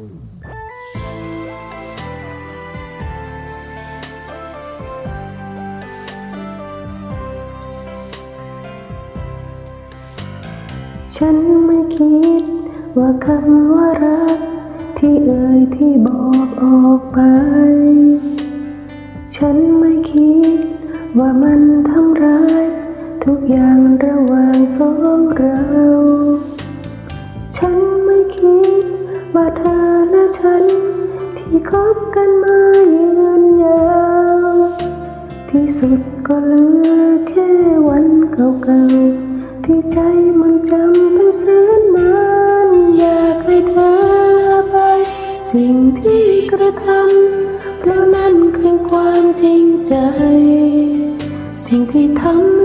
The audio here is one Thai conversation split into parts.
ฉันไม่คิดว่าคำว่ารัก ที่เอ่ยที่บอกออกไป ฉันไม่คิดว่ามันทำร้าย ทุกอย่างระหว่างสองเรา ว่าเธอและฉัน ที่คบกันมายืนยาว ที่สุดก็เหลือแค่วันเก่าๆ ที่ใจมันจำไปแสนนานอยากให้เธอไป สิ่งที่กระทำเพราะนั่นคือความจริงใจ สิ่งที่ทำ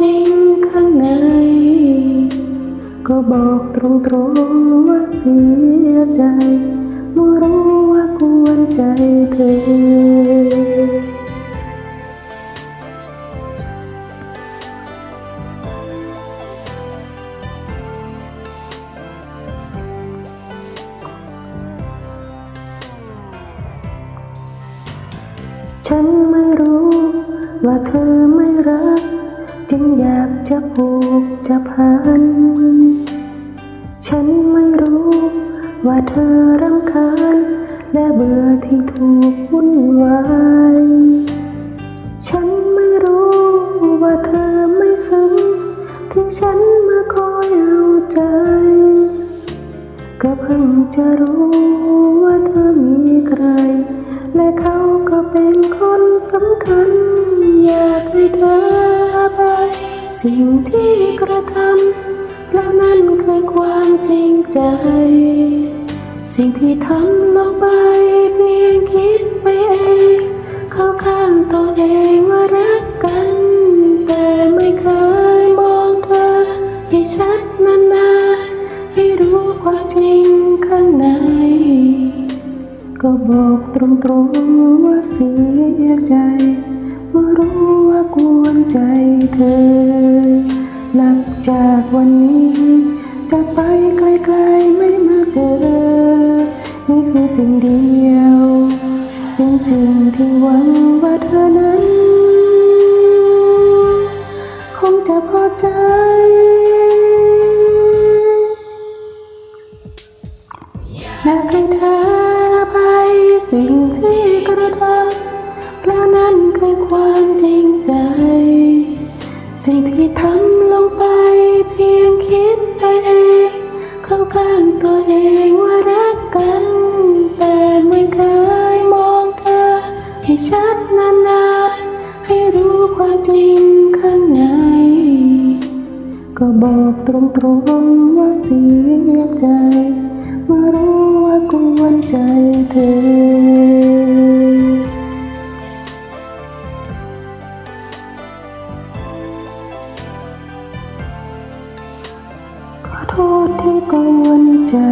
จริงข้างใน ก็บอกตรงๆว่าเสียใจเมื่อรู้ว่ากวนใจเธอฉันไม่รู้ว่าเธอไม่รัก จึงอยากจะผูกจะพัน ฉันไม่รู้ว่าเธอรำคาญ และเบื่อที่ถูกวุ่นวาย ฉันไม่รู้ว่าเธอไม่ซึ้งที่ฉันมาคอยเอาใจ ก็เพิ่งจะรู้ว่าเธอมีใคร และเขาก็เป็นคนสำคัญอยากให้เธอ สิ่งที่กระทำและนั่นคือความจริงใจ สิ่งที่ทำลงไปเพียงคิดไปเอง เข้าข้างตัวเองว่ารักกัน แต่ไม่เคยมองเธอ ให้ชัดนานๆให้รู้ความจริงข้างใน ก็บอกตรงๆว่าเสียใจเมื่อรู้ว่ากวนใจเธอ หลังจากวันนี้ จะไปไกลๆไม่มาเจอ นี่คือสิ่งเดียว เป็นสิ่งที่หวังว่าเธอนั้น คงจะพอใจอยากให้เธออภัยสิ่งที่ ข้างตัวเองว่ารักกัน แต่ไม่เคยมองเธอให้ชัดนานๆให้รู้ความจริงข้างใน ก็บอกตรงๆว่าเสียใจ โทษที่กัวนใจ